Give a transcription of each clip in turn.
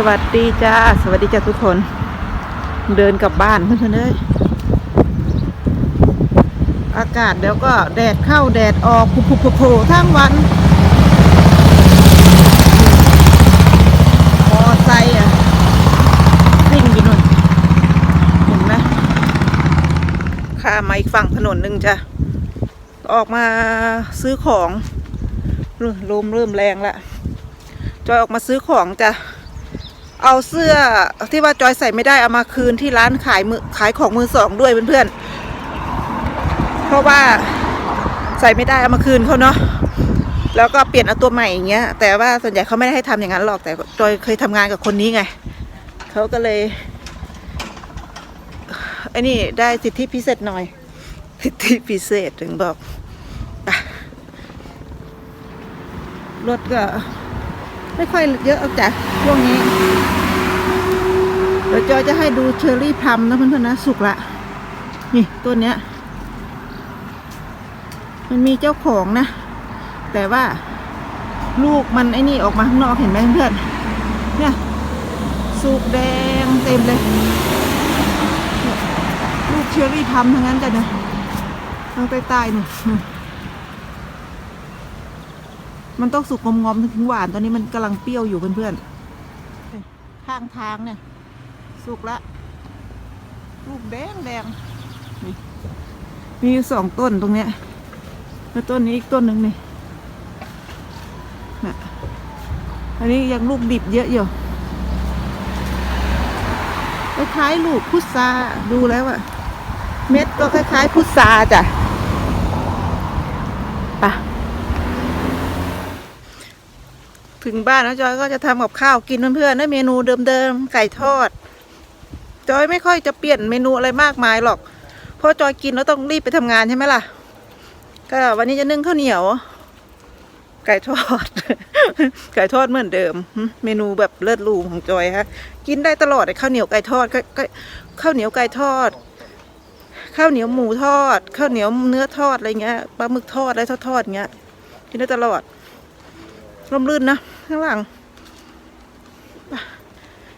สวัสดีจ้า สวัสดีจ้าทุกคน เดินกลับบ้านเพื่อนๆเอ้ยอากาศเดี๋ยวก็แดดเข้าแดดออกผุผุๆทั้งวันมอไซค์อะซิ่งอยู่นู่นเห็นไหมข้ามมาอีกฝั่งถนนหนึ่งจ้ะ ออกมาซื้อของลมเริ่มแรงละจอยออกมาซื้อของจ้ะ เอาเสื้อที่ว่าจอยใส่ไม่ได้เอามาคืนที่ร้านขายมือขายของมือสองด้วยเพื่อนๆ เพราะว่าใส่ไม่ได้เอามาคืนเขาเนาะ แล้วก็เปลี่ยนเอาตัวใหม่อย่างเงี้ย แต่ว่าส่วนใหญ่เขาไม่ได้ให้ทำอย่างนั้นหรอก แต่จอยเคยทำงานกับคนนี้ไง เขาก็เลยไอ้นี่ได้สิทธิพิเศษหน่อย สิทธิพิเศษถึงบอกรถก็ไม่ค่อยเยอะหรอกจ้ะช่วงนี้ เดี๋ยวจอยจะให้ดูเชอร์รี่พลัมนะเพื่อนๆนะสุกละ นี่ต้นเนี้ย มันมีเจ้าของนะ แต่ว่าลูกมันไอ้นี่ออกมาข้างนอกเห็นไหมเพื่อนๆเนี่ยสุกแดงเต็มเลย ลูกเชอร์รี่พลัมทั้งนั้นจ้ะเนี่ยทางใต้ๆนี่นี่มันต้องสุกงอมๆถึงหวาน ตอนนี้มันกำลังเปรี้ยวอยู่เพื่อนๆข้างทางเนี่ย สุกละลูกแดงแดงนี่มีสองต้นตรงเนี้ยแล้วต้นนี้อีกต้นหนึ่งนี่นะอันนี้ยังลูกดิบเยอะอยู่คล้ายๆลูกพุทราดูแล้วอะเม็ดก็คล้ายๆพุทราจ้ะไปะถึงบ้านแล้วจอยก็จะทำกับข้าวกินเพื่อนๆนะเมนูเดิมๆไก่ทอด จอยไม่ค่อยจะเปลี่ยนเมนูอะไรมากมายหรอก เพราะจอยกินแล้วต้องรีบไปทำงานใช่ไหมล่ะ ก็วันนี้จะนึ่งข้าวเหนียว ไก่ทอด ไก่ทอดเหมือนเดิม เมนูแบบเลิศหรูของจอยฮะ กินได้ตลอดข้าวเหนียวไก่ทอดข้าวเหนียวไก่ทอดข้าวเหนียวหมูทอดข้าวเหนียวเนื้อทอดอะไรเงี้ยปลาหมึกทอดอะไรทอดทอดเงี้ยกินได้ตลอดร่มรื่นนะข้างหลัง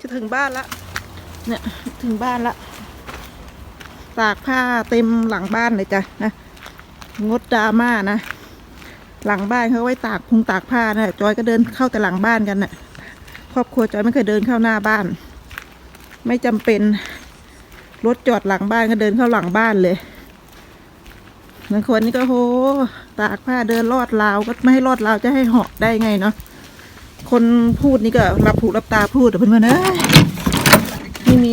จะถึงบ้านละ เนี่ยถึงบ้านละตากผ้าเต็มหลังบ้านเลยจ้ะนะงดดราม่านะ หลังบ้านเขาไว้ตากพุงตากผ้านะจอยก็เดินเข้าแต่หลังบ้านกันนะ่ะ ครอบครัวจอยไม่เคยเดินเข้าหน้าบ้าน ไม่จำเป็นรถจอดหลังบ้านก็เดินเข้าหลังบ้านเลยบางคนนี่ก็โหตากผ้าเดินลอดราวก็ไม่ให้ลอดราวจะให้เหาะได้ไงเนาะคนพูดนี่ก็รับผูรับตาพูดแต่เพื่อนๆเอ้ย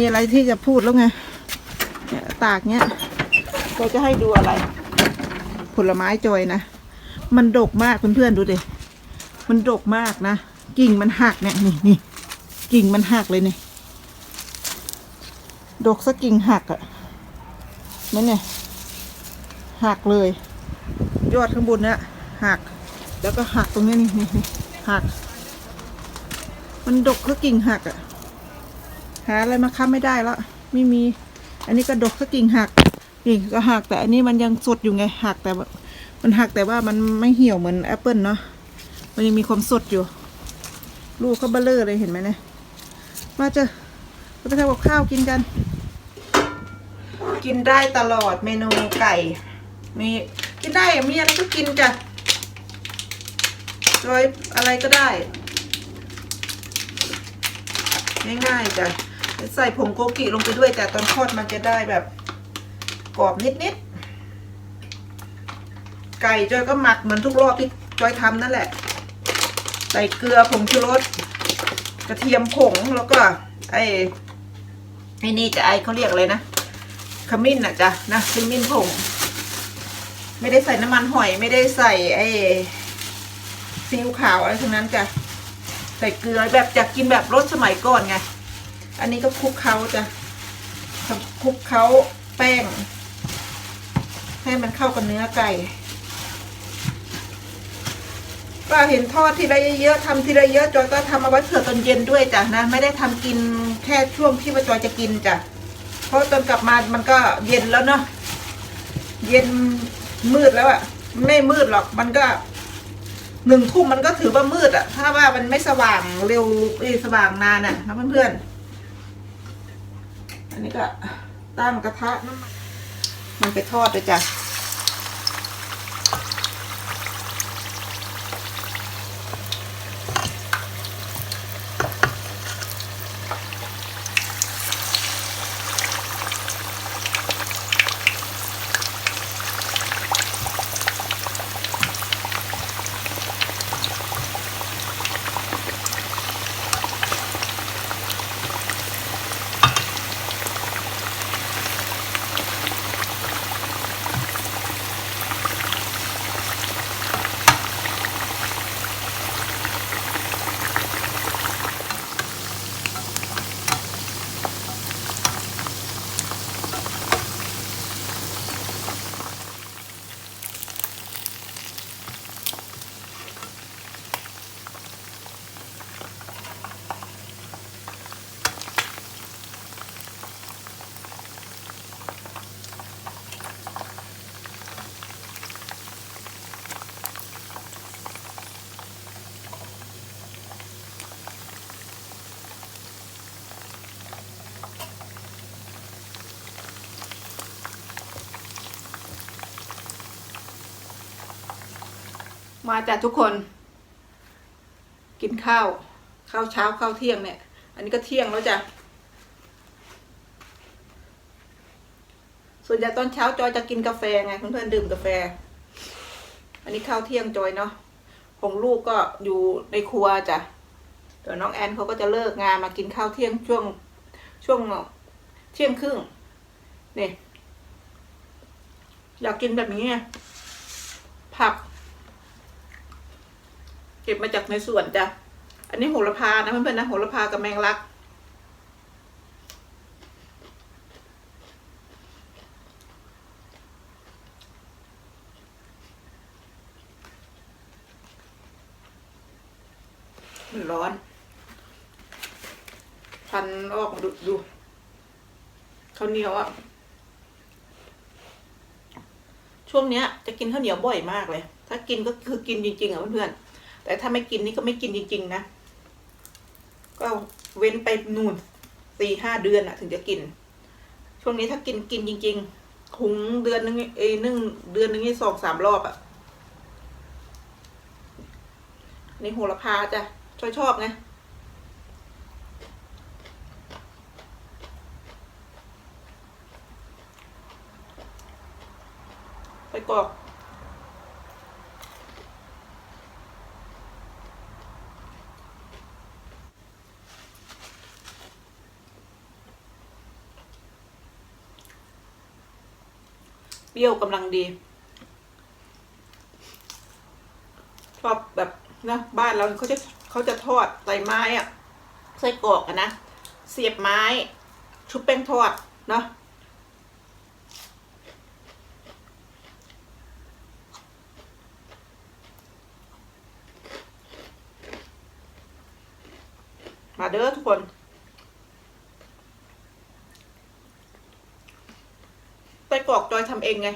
อะไรที่จะพูดแล้วไงเนี่ยตากเนี้ยเราจะให้ดูอะไร ผลไม้จอยนะ มันดกมากเพื่อนๆดูดิมันดกมากนะ กิ่งมันหักเนี่ยนี่นี่กิ่งมันหักเลยนี่ดกสักกิ่งหักอะ่ะนั่นเนี่ยหักเลย ยอดข้างบนเนี่ยหัก แล้วก็หักตรงนี้นี่นี่นี่หัก มันดกสักกิ่งหักอะ่ะ หาอะไรมาค้ำไม่ได้แล้วไม่มี อันนี้ก็ดกสักกิ่งหักนี่ก็หักแต่อันนี้มันยังสดอยู่ไงหักแต่มันหักแต่ว่ามันไม่เหี่ยวเหมือนแอปเปิลเนาะมันยังมีความสดอยู่ ลูกเขาเบลเลอร์เลยเห็นไหมเนี่ยมาเจอเราไปทำกับข้าวกินกัน กินได้ตลอดเมนูไก่ มีกินได้อะมีอะไรก็กินจ้ะโดยอะไรก็ได้ ง่ายๆจ้ะ ใส่ผงโกกิลงไปด้วย แต่ตอนทอดมันจะได้แบบกรอบนิดๆ ไก่จอยก็หมักเหมือนทุกรอบที่จอยทำนั่นแหละ ใส่เกลือผงชูรสกระเทียมผงแล้วก็ ไอ้ไอ้นี่จะไอเขาเรียกอะไรนะขมิ้นอะจ้ะนะขมิ้นผง ไม่ได้ใส่น้ำมันหอย ไม่ได้ใส่ไอ้ซีอิ๊วขาวอะไรทั้งนั้นจ้ะใส่เกลือแบบอยากกินแบบรสสมัยก่อนไง อันนี้ก็คลุกเคล้าจะคลุกเคล้าแป้ง ให้มันเข้ากับเนื้อไก่ป้าเห็นทอดทีละเยอะๆทำทีละเยอะจอยก็ทำเอาไว้เผื่อตอนเย็นด้วยจ้ะนะ ไม่ได้ทำกินแค่ช่วงที่ว่าจอยจะกินจ้ะเพราะตอนกลับมามันก็เย็นแล้วเนาะเย็นมืดแล้วอะไม่มืดหรอกมันก็หนึ่งทุ่มมันก็ถือว่ามืดอะถ้าว่ามันไม่สว่างเร็วสว่างนานอะนะเพื่อนๆ อันนี้ก็ตั้งกระทะน้ำมันมันไปทอดเลยจ้ะ มาจ้ะทุกคน กินข้าว ข้าวเช้าข้าวเที่ยงเนี่ย อันนี้ก็เที่ยงแล้วจ้ะ ส่วนใหญ่ตอนเช้าจอยจะกินกาแฟไงเพื่อนๆดื่มกาแฟ อันนี้ข้าวเที่ยงจอยเนาะของลูกก็อยู่ในครัวจ้ะเดี๋ยวน้องแอนเขาก็จะเลิกงานมากินข้าวเที่ยงช่วงช่วงเที่ยงครึ่งนี่อยากกินแบบนี้ไงผัก ก็บมาจากในสวนจ้ะ อันนี้โหระพานะเพื่อนๆนะโหระพากับแมงลัก มันร้อนพันออกดูดูข้าวเหนียวอะช่วงเนี้ย จะกินข้าวเหนียวบ่อยมากเลย ถ้ากินก็คือกินจริงๆอะเพื่อนๆ แต่ถ้าไม่กินนี่ก็ไม่กินจริง ๆ นะ ก็เว้นไปนู่นสี่ห้าเดือนอะถึงจะกิน ช่วงนี้ถ้ากินกินจริง ๆ หุงเดือนนึงเอ้นึ่งเดือนนึงนี่สองสามรอบอะนี่โหระพาจ้ะชอบชอบไงไปกอก เปรี้ยวกำลังดี ชอบแบบนะบ้านเราเขาจะเขาจะทอดใส่ไม้อะใส่กรอกอะนะเสียบไม้ ชุบแป้งทอดเนาะมาเด้อทุกคน ไส้ กรอกจอยทำเองไง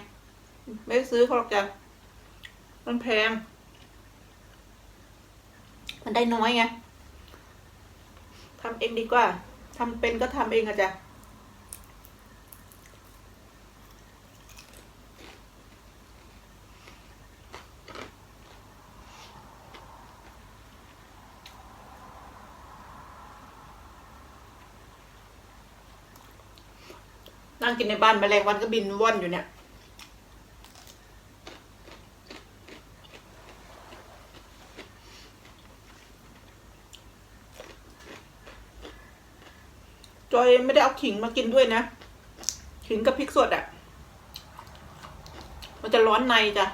ไม่ซื้อเขาหรอกจ้ะมันแพง มันได้น้อยไงทำเองดีกว่าทำเป็นก็ทำเองอะจ้ะ กินในบ้านแมลงวันก็บินว่อนอยู่เนี่ย จอยไม่ได้เอาขิงมากินด้วยนะ ขิงกับพริกสดอะ่ะ มันจะร้อนในจ้ะ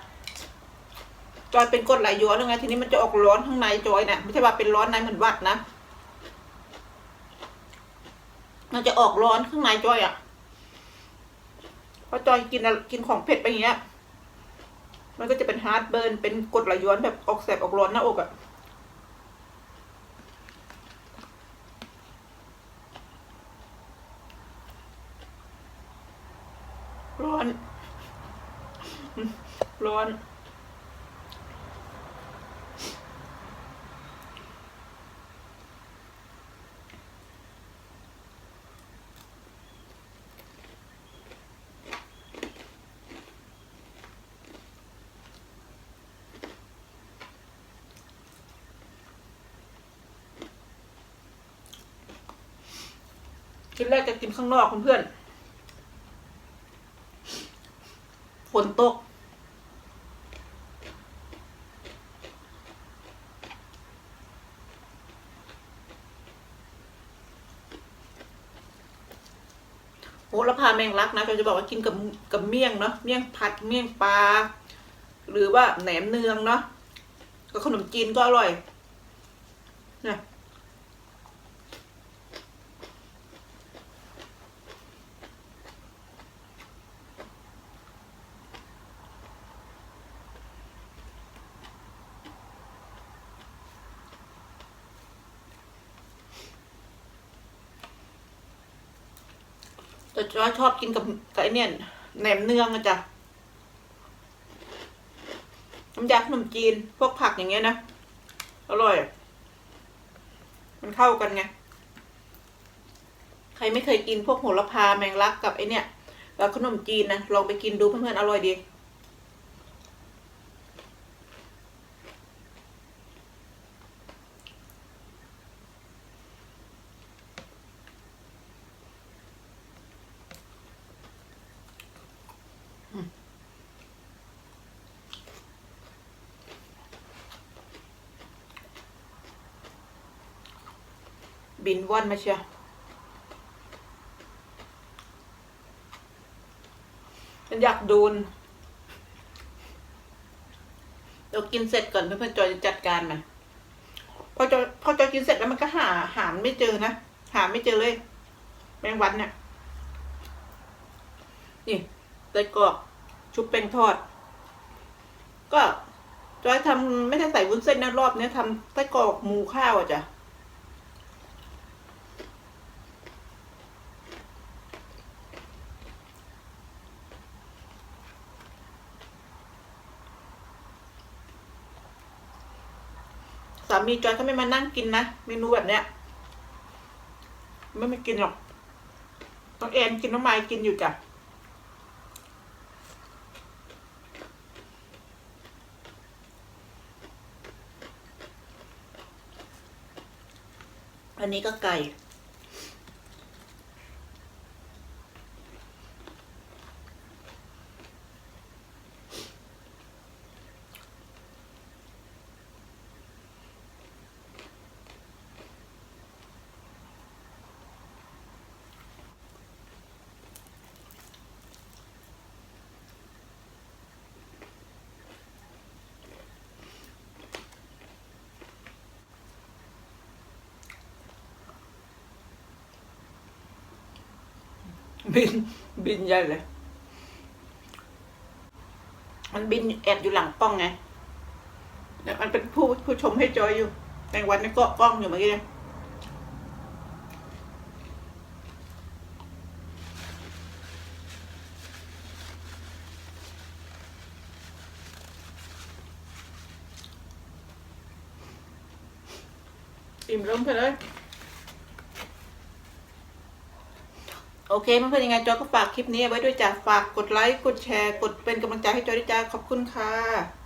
จอยเป็นกดไหลย้อนยังไงทีนี้มันจะออกร้อนข้างในจอยเนี่ยไม่ใช่ว่าเป็นร้อนในเหมือนวัดนะมันจะออกร้อนข้างในจอยอะ่ะ พอจอยกินกินของเผ็ดไปอย่างเงี้ย มันก็จะเป็นฮาร์ดเบิร์นเป็นกรดไหลย้อนแบบออกแสบออกร้อนหน้าอกอะ่ะร้อน ร้อน ชิ้นแรกจะกินข้างนอกเพื่อนๆฝนตก โหระพาแมงลักนะเราจะบอกว่ากินกับกับเมี่ยงเนาะเมี่ยงผัดเมี่ยงปลาหรือว่าแหนมเนืองเนาะกับขนมจีนก็อร่อย แต่จอยชอบกินกับกับไอเนี่ยแหนมเนืองอะจ้ะน้ำยาขนมจีน พวกผักอย่างเงี้ยนะ อร่อย มันเข้ากันไง ใครไม่เคยกินพวกโหระพาแมงลักกับไอเนี่ย แล้วขนมจีนนะ ลองไปกินดูเพื่อนๆ อร่อยดี นว่อนมาเชียวฉันอยากดูนเดี๋ยวกินเสร็จก่อนเพื่อนๆจอยจะจัดการมันพอจอยพอจอยกินเสร็จแล้วมันก็หาหาไม่เจอนะหาไม่เจอเลยแมงวันเนี่ยนี่ไส้กรอกชุบแป้งทอด ก็จอยทำไม่ได้ใส่วุ้นเส้นนะรอบเนี้ยทำไส้กรอกหมูข้าวอะจ้ะ มีจอยเขาไม่มานั่งกินนะเมนูแบบเนี้ย ไม่ไม่กินหรอกต้องเอ็นกินน้องไม้กินอยู่จ้ะอันนี้ก็ไก่ บินบินใหญ่เลย มันบินแอบอยู่หลังกล้องไงเนี่ยมันเป็นผู้ผู้ชมให้จอยอยู่แมงวันนี่เกาะกล้องอยู่เมื่อกี้เนี่ยอิ่มเริ่มไปเลย โอเคเพื่อนๆยังไงจอยก็ฝากคลิปนี้ไว้ด้วยจ้ะฝากกดไลค์กดแชร์ กดเป็นกำลังใจให้จอยด้วยจ้าขอบคุณค่ะ